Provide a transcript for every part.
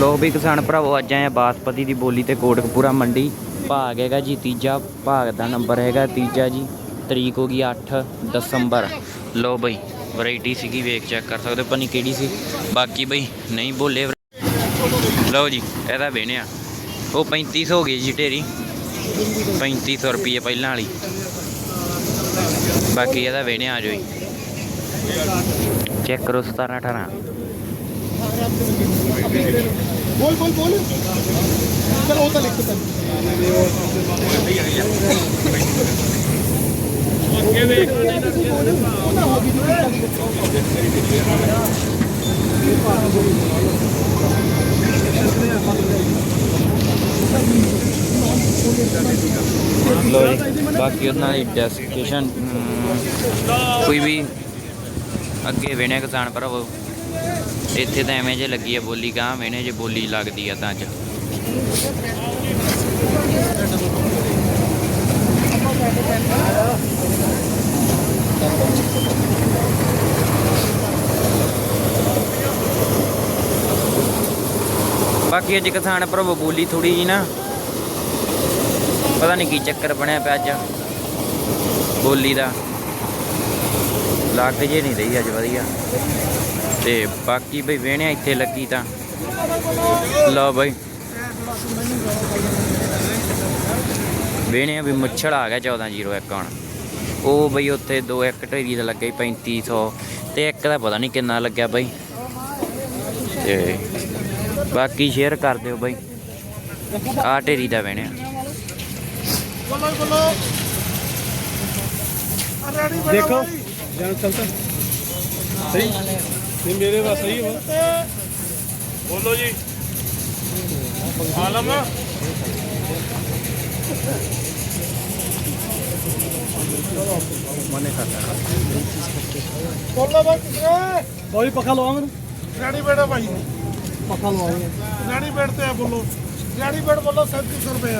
ਲੋ ਵੀ ਕਿਸਾਨ ਭਰਾਵੋ, ਅੱਜ ਆਏ ਆ ਬਾਸਪਤੀ ਦੀ ਬੋਲੀ ਤੇ ਕੋਟਕਪੂਰਾ ਮੰਡੀ। ਭਾਗ ਹੈਗਾ ਜੀ, ਤੀਜਾ ਭਾਗ ਦਾ ਨੰਬਰ ਹੈਗਾ, ਤੀਜਾ ਜੀ, ਤਰੀਕ ਹੋ ਗਈ 8 ਦਸੰਬਰ। ਲੋ ਬਈ, ਵੈਰਾਈਟੀ ਸੀਗੀ, ਵੇਖ ਚੈੱਕ ਕਰ ਸਕਦੇ ਹੋ, ਪਤਾ ਨਹੀਂ ਕਿਹੜੀ ਸੀ। ਬਾਕੀ ਬਈ, ਨਹੀਂ ਬੋਲੇ। ਲਓ ਜੀ ਇਹਦਾ ਵੇਣਿਆ ਉਹ 3500 ਹੋ ਗਈ ਜੀ ਢੇਰੀ। 3500 ਰੁਪਏ ਪਹਿਲਾਂ ਵਾਲੀ। ਬਾਕੀ ਇਹਦਾ ਵੇਣਿਆ ਆ ਜਾਓ ਜੀ। ਚੈੱਕ ਕਰੋ 17 18 बोल बोल बोल चलो होता लिख चल ਲੋ ਜੀ ਬਾਕੀ ਉਹਨਾਂ ਦੀ ਡੈਸਕ੍ਰਿਪਸ਼ਨ ਕੋਈ ਵੀ ਅੱਗੇ ਵੇਣੇ ਕਿਸਾਨ ਭਰਾਵੋ ਇੱਥੇ ਤਾਂ ਐਵੇਂ ਜੇ ਲੱਗੀ ਆ ਬੋਲੀ ਗਾਂ ਵੇਣੇ ਜੇ ਬੋਲੀ ਲੱਗਦੀ ਆ ਤਾਂ ਅੱਜ। ਬਾਕੀ ਅੱਜ ਕਿਸਾਨ ਭਰਾਵੋ ਬੋਲੀ ਥੋੜੀ ਜੀ ਨਾ। ਪਤਾ ਨਹੀਂ ਕੀ ਚੱਕਰ ਬਣਿਆ ਪਿਆ ਅੱਜ। ਬੋਲੀ ਦਾ। ਲੱਗ ਜੇ ਨਹੀਂ ਰਹੀ ਅੱਜ ਵਧੀਆ। ਤੇ ਬਾਕੀ ਬਈ ਵੇਣਿਆ ਇੱਥੇ ਲੱਗੀ ਤਾਂ। ਲਓ ਬਈ। ਵੇਣਿਆ ਵੀ ਮੁੱਛੜ ਆ ਗਿਆ 1401 ਹੁਣ। ਉਹ ਬਈ ਉੱਥੇ ਦੋ ਇੱਕ ਢੇਰੀ ਦਾ ਲੱਗਾ 3500 ਤੇ ਇੱਕ ਦਾ ਪਤਾ ਨਹੀਂ ਕਿੰਨਾ ਲੱਗਿਆ ਬਾਈ। ਤੇ ਬਾਕੀ ਸ਼ੇਅਰ ਕਰ ਦਿਓ ਬਾਈ। ਆ ਢੇਰੀ ਦਾ ਵੇਣਿਆ ਦੇਖੋ। जान चलता सही नहीं मेरे पास सही हो बोलो जी आलम मने करता है बोलो भाई भाई पका लो आंगन रेडी बैठा भाई पका लो आंगन रेडी बैठते हैं बोलो रेडी बैठ बोलो सैंतीस सौ रुपये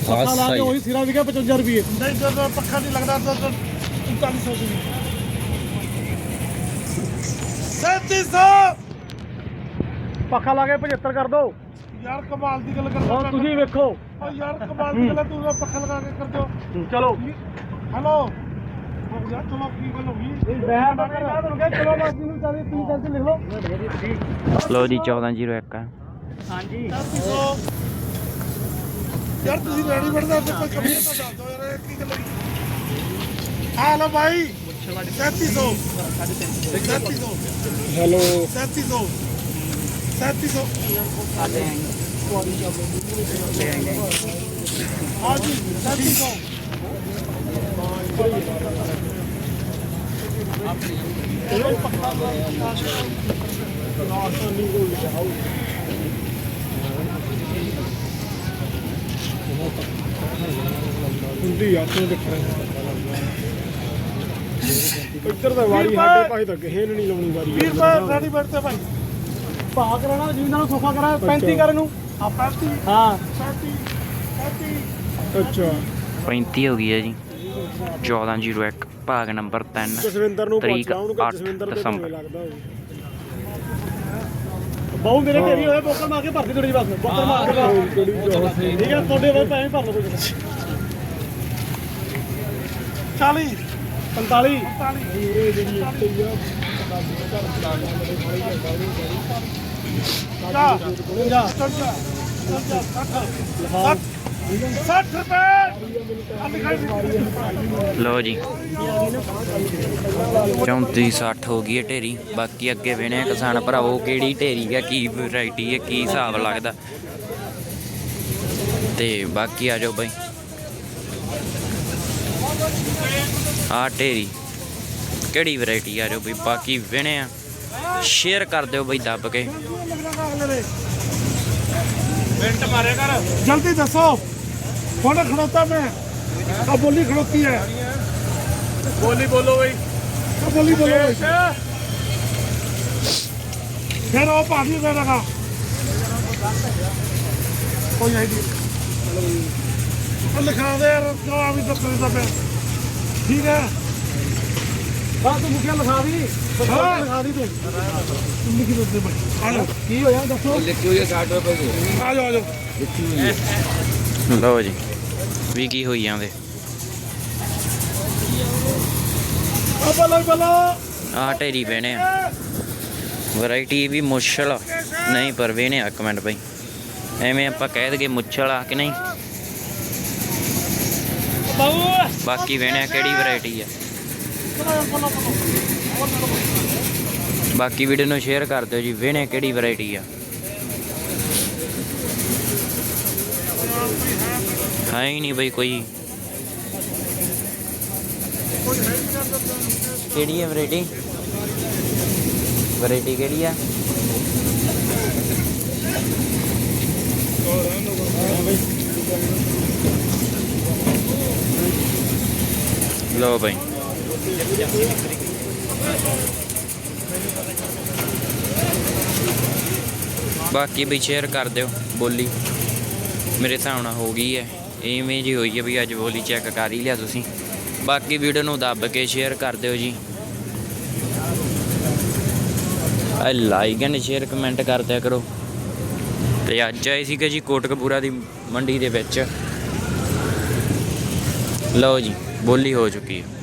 पक्का ला के वही सिरा बिका पचवंजा रुपये नहीं जब पक्का नहीं लगता तो चालीस सौ रुपये 37 ਪੱਖਾ ਲਾ ਕੇ 75 ਕਰ ਦੋ। ਯਾਰ ਕਮਾਲ ਦੀ ਗੱਲ ਕਰਦਾ ਹੁਣ ਤੁਸੀਂ ਵੇਖੋ। ਯਾਰ ਕਮਾਲ ਦੀ ਗੱਲ ਤੂੰ ਪੱਖਾ ਲਗਾ ਕੇ ਕਰ ਦਿਓ। ਚਲੋ। ਹੈਲੋ? ਓ ਯਾਰ ਚਲੋ ਕੀ ਗੱਲ ਹੋ ਗਈ? ਮੈਂ ਮੈਂ ਤੁਹਾਨੂੰ ਕਿਹਾ ਚਲੋ ਬਾਜੀ ਨੂੰ ਚਾਹੇ ਤੁਸੀਂ ਦੱਸ ਲਿਖ ਲਓ। ਲੋ ਜੀ 1401 ਆ। ਯਾਰ ਤੁਸੀਂ ਰੈਡੀ ਬੜਦਾ ਕੋਈ ਕਮੀ ਤਾਂ ਦੱਸ ਯਾਰ ਇਹ ਕੀ ਗੱਲ 3700 3700 ਹੈਲੋ। 3700 3700 ਹਾਂ ਜੀ 3700 ਹੁੰਦੀ ਆ ਤੂੰ ਦੇਖਣਾ ਇੱਧਰ ਤਾਂ ਵਾਰੀ ਸਾਡੇ ਭਾਈ ਤਾਂ ਕਿਸੇ ਨੇ ਨਹੀਂ ਲਾਉਣੀ ਵਾਰੀ। 20 ਰੁਪਏ ਰੈਡੀ ਬੜਦੇ ਭਾਈ। ਭਾਅ ਕਰਾਣਾ ਜਿੰਨਾਂ ਨੂੰ ਸੌਖਾ ਕਰਾ 35 ਕਰਨ ਨੂੰ। ਆ 35 ਹਾਂ। 37 37 ਅੱਛਾ। 35 ਹੋ ਗਈ ਹੈ ਜੀ। 1401 ਭਾਗ ਨੰਬਰ 3 ਜਸਵਿੰਦਰ ਨੂੰ ਪੁੱਛ ਤਰੀਕ ਲਾ ਉਹਨੂੰ ਕਿ 8 ਜਸਵਿੰਦਰ ਦੇ ਦਸੰਬਰ। ਬਹੁ ਮੇਰੇ ਢੇਰੀ ਹੋਏ ਬੋਕਰ ਮਾਰ ਕੇ ਭਰਦੀ ਥੋੜੀ ਬਸ। ਬੋਕਰ ਮਾਰ ਕੇ। ਠੀਕ ਹੈ ਤੁਹਾਡੇ ਵੱਲ ਪੈਸੇ ਭਰ ਲਓ ਕੋਈ ਗੱਲ ਨੀ। 40 45 45 ਜਾ ਜਾ 60 ਰੁਪਏ ਆ ਦਿਖਾਈ ਲਓ ਜੀ। 34 60 ਹੋ ਗਈ ਹੈ ਢੇਰੀ। ਬਾਕੀ ਅੱਗੇ ਵੇਣੇ ਕਿਸਾਨ ਭਰਾਵੋ ਕਿਹੜੀ ਢੇਰੀ ਹੈ ਕੀ ਵੈਰਾਈਟੀ ਹੈ ਕੀ ਹਿਸਾਬ ਲੱਗਦਾ। ਤੇ ਬਾਕੀ ਆ ਜਾਓ ਬਈ। ਆ ਢੇਰੀ। ਕਿਹੜੀ ਵੈਰਾਈਟੀ ਆ ਜਾਓ ਬਈ? ਬਾਕੀ ਵੇਣੇ ਆ। ਸ਼ੇਅਰ ਕਰ ਦਿਓ ਬਈ ਦੱਬ ਕੇ। ਮਿੰਟ ਮਾਰੇ ਕਰ। ਜਲਦੀ ਦੱਸੋ। ਹੁਣ ਖੜੋਤਾ ਮੈਂ। ਆ ਬੋਲੀ ਖੜੋਤੀ ਹੈ। ਬੋਲੀ ਬੋਲੋ ਬਈ। ਆ ਬੋਲੀ ਬੋਲੋ ਫਿਰ ਉਹ ਪਾਣੀ ਦੇ ਰਗਾ। ਕੋਈ ਆਈਡੀ। ਲਿਖਾ ਦੇ ਯਾਰ ਆ ਵੀ ਦੱਸ ਦੇ ਪਿਆ। ਠੀਕ ਹੈ। ਬਾ ਤੂੰ ਮੁਖਿਆ ਲਿਖਾ ਦੀ। ਲਿਖਾ ਦੀ ਤੂੰ। ਤੂੰ ਲਿਖੀ ਦੋ ਆ ਜਾਓ। ਕੀ ਹੋਇਆ ਦੱਸੋ? ਆ ਜਾਓ ਆ ਜਾਓ। ਲਓ ਜੀ। ਵੀ ਕੀ ਹੋਈ ਜਾਂਦੇ? ਆ ਬੱਲਾ ਬੱਲਾ। ਆਹ ਢੇਰੀ ਪੈਣੇ ਆ। ਵੈਰਾਈਟੀ ਵੀ ਮੁਸ਼ਲ ਆ। ਨਹੀਂ ਪਰ ਵੇਨੇ ਆ ਕਮੈਂਟ ਬਈ। ਐਵੇਂ ਆਪਾਂ ਕਹਿ ਦਈਏ ਮੁੱਛਲ ਆ ਕਿ ਨਹੀਂ? ਬਾਕੀ ਵੇਣੇ ਕਿਹੜੀ ਵੈਰਾਈਟੀ ਆ। ਬਾਕੀ ਵੀਡੀਓ ਨੂੰ ਸ਼ੇਅਰ ਕਰ ਦਿਓ ਜੀ, ਵੇਣੇ ਕਿਹੜੀ ਵੈਰਾਈਟੀ ਆ। ਹੈ ਹੀ ਨਹੀਂ ਬਈ ਕੋਈ। ਕਿਹੜੀ ਹੈ ਵੈਰਾਈਟੀ ਵੈਰਾਈਟੀ ਕਿਹੜੀ ਆ? ਲਓ ਬਈ। ਬਾਕੀ ਵੀ ਸ਼ੇਅਰ ਕਰ ਦਿਓ ਬੋਲੀ। ਮੇਰੇ ਹਿਸਾਬ ਨਾਲ ਹੋ ਗਈ ਹੈ। ਇਵੇਂ ਜੀ ਹੋਈ ਹੈ ਵੀ ਅੱਜ ਬੋਲੀ ਚੈੱਕ ਕਰ ਹੀ ਲਿਆ ਤੁਸੀਂ। ਬਾਕੀ ਵੀਡੀਓ ਨੂੰ ਦੱਬ ਕੇ ਸ਼ੇਅਰ ਕਰ ਦਿਓ ਜੀ। ਆ ਲਾਈਕ ਐਂਡ ਸ਼ੇਅਰ ਕਮੈਂਟ ਕਰ ਦਿਆ ਕਰੋ। ਤੇ ਅੱਜ ਆਏ ਸੀਗੇ ਜੀ ਕੋਟਕਪੂਰਾ ਦੀ ਮੰਡੀ ਦੇ ਵਿੱਚ। ਲਓ ਜੀ। ਬੋਲੀ ਹੋ ਚੁੱਕੀ ਹੈ।